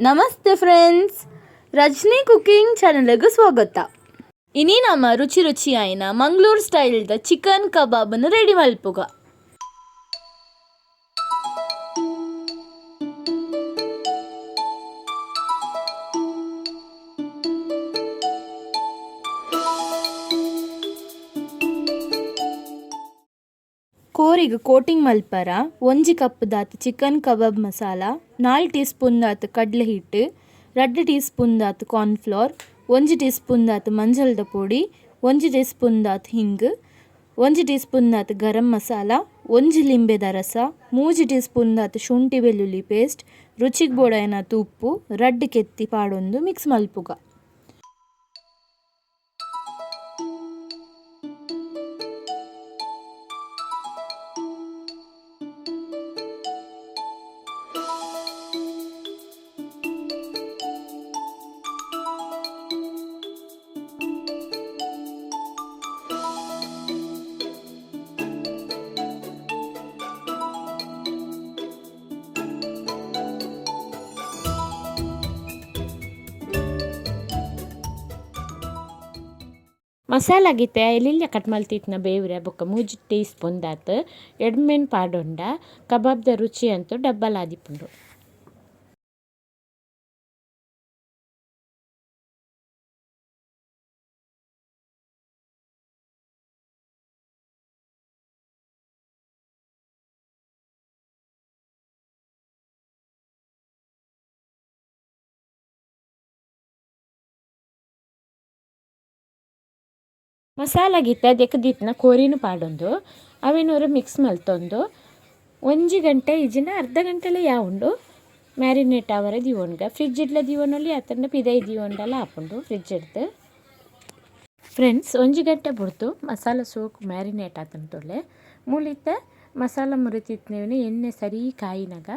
ನಮಸ್ತೆ friends. Rajani cooking ಚಾನಲ್ಗೆ ಸ್ವಾಗತ. ಇನಿ ನಮ್ಮ ರುಚಿ ರುಚಿಯಾಯಿನ ಮಂಗಳೂರು ಸ್ಟೈಲ್ದ ಚಿಕನ್ ಕಬಾಬನ್ನು ರೆಡಿ ಮಲ್ಪುಗ ಕೋರಿಗೆ ಕೋಟಿಂಗ್ ಮಲ್ಪರ ಒಂಜಿ ಕಪ್ ದಾತ್ ಚಿಕನ್ ಕಬಾಬ್ ಮಸಾಲ, ನಾಲ್ ಟೀ ಸ್ಪೂನ್ ದಾತ್ ಕಡ್ಲೆ ಹಿಟ್ಟು, ರಡ್ಡ್ ಟೀ ಸ್ಪೂನ್ ದಾತ್ ಕಾರ್ನ್ಫ್ಲೋರ್, ಒಂಜಿ ಟೀ ಸ್ಪೂನ್ ದಾತ್ ಮಂಜಲ್ದ ಪುಡಿ, ಒಂಜಿ ಟೀ ಸ್ಪೂನ್ ದಾತ್ ಹಿಂಗ್, ಒಂಜಿ ಟೀ ಸ್ಪೂನ್ ದಾತ್ ಗರಂ ಮಸಾಲ, ಒಂಜಿ ಲಿಂಬೆದ ರಸ, ಮೂಜಿ ಟೀ ಸ್ಪೂನ್ ದಾತ್ ಶುಂಠಿ ಬೆಳ್ಳುಳ್ಳಿ ಪೇಸ್ಟ್, ರುಚಿಗೆ ಬೋಡಾಯನ ತುಪ್ಪು, ರಡ್ಡ್ ಕೆತ್ತಿ ಪಾಡೊಂದು ಮಿಕ್ಸ್ ಮಲ್ಪುಗ. ಮಸಾಲಾಗಿತ್ತೆ ಎಲ್ಲಿಲ್ಲ ಕಟ್ ಮಲ್ತಿತ್ನ ಬೇವ್ರೆ ಬೊಕ್ಕ ಮೂಜಿ ಟೀ ಸ್ಪೂನ್ ದಾತ್ ಎಡ್ಮೆನ್ ಪಾಡೊಂಡ, ಕಬಾಬ್ದ ರುಚಿ ಅಂತೂ ಡಬ್ಬಲ್ ಆದಿಪ್ಪುಂಡು ಮಸಾಲಾಗಿತ್ತ ದಿತ್ತನ ಕೋರಿನ ಪಾಡೊಂದು. ಅವೇನೂರು ಮಿಕ್ಸ್ ಮಲ್ತೊಂದು. ಒಂಜಿ ಗಂಟೆ ಇಜಿನ ಅರ್ಧ ಗಂಟೆಲೆ ಯಾವ ಉಂಡು. ಮ್ಯಾರಿನೇಟ್ ಆವರೆ ದಿವೊನ್ಗ ಫ್ರಿಜ್ ಇಡ್ಲ ದೀವನಲ್ಲಿ ಅತ್ತಂಡ ಪಿದೈ ದಿವೊಂಡಲ ಹಾಕೊಂಡು ಫ್ರಿಜ್ ಇಡ್ದು. ಫ್ರೆಂಡ್ಸ್ ಒಂಜಿ ಗಂಟೆ ಬಿಡ್ತು. ಮಸಾಲ ಸೋಕು ಮ್ಯಾರಿನೇಟ್ ಆತಂತೊಳ್ಳೆ ಮೂಲಿತ ಮಸಾಲ ಮುರಿತಿತ್ನೇವಿನ ಎಣ್ಣೆ ಸರಿ ಕಾಯಿನಾಗ.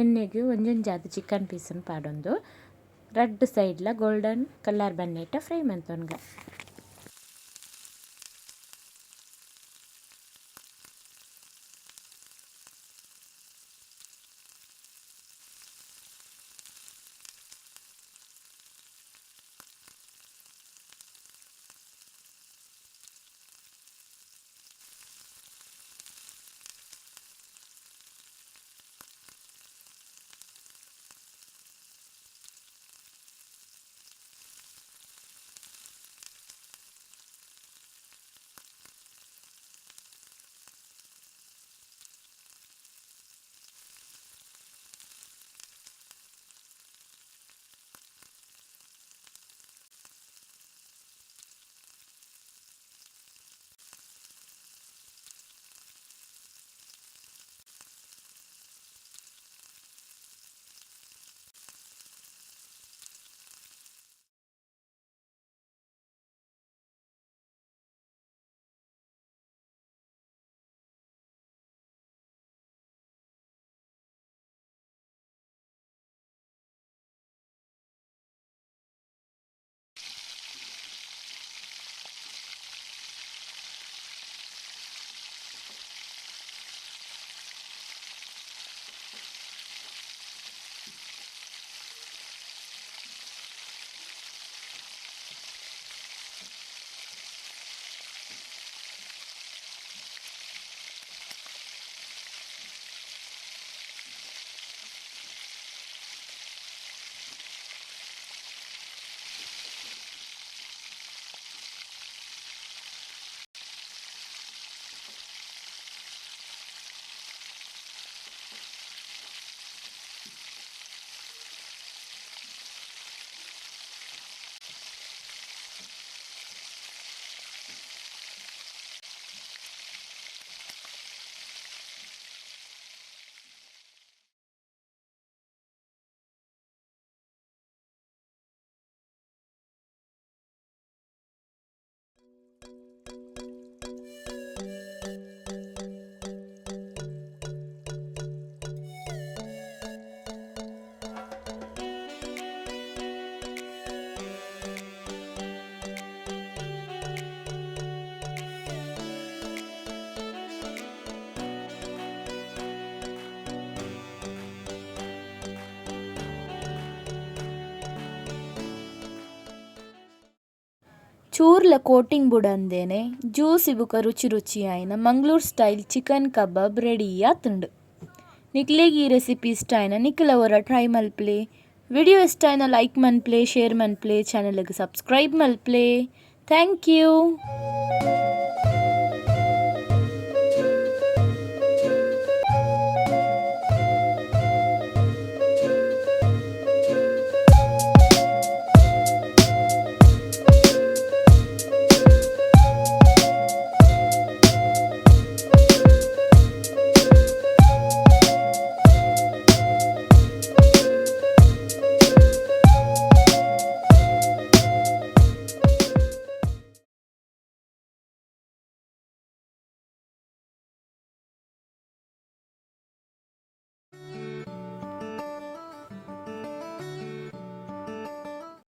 ಎಣ್ಣೆಗೆ ಒಂಜೊಂಜಾದ ಚಿಕನ್ ಪೀಸನ್ನು ಪಾಡೊಂದು. ರೆಡ್ ಸೈಡ್ಲ ಗೋಲ್ಡನ್ ಕಲರ್ ಬನ್ನೆಟ್ಟ ಫ್ರೈ ಮಂತೊನ್ಗ. ಚೂರ್ಲ ಕೋಟಿಂಗ್ ಬುಡಂದೇನೆ ಜ್ಯೂಸ್ ಇಬುಕ ರುಚಿ ರುಚಿ ಆಯ್ನ Mangalore style chicken kebab ready ಆತುಂಡು ನಿಕ್ಲೆಗ್ ಈ ರೆಸಿಪಿ ಇಷ್ಟ ಆಯ್ನ ನಿಕ್ಲ ಅವರ ಟ್ರೈ ಮಲ್ಪ್ಲೆ ವಿಡಿಯೋ ಇಷ್ಟ ಆಯ್ನ ಲೈಕ್ ಮನ್ಪ್ಲೆ ಶೇರ್ ಮನ್ಪ್ಲೆ ಚಾನಲ್ಗೆ ಸಬ್ಸ್ಕ್ರೈಬ್ ಮಲ್ಪ್ಲೆ ಥ್ಯಾಂಕ್ ಯು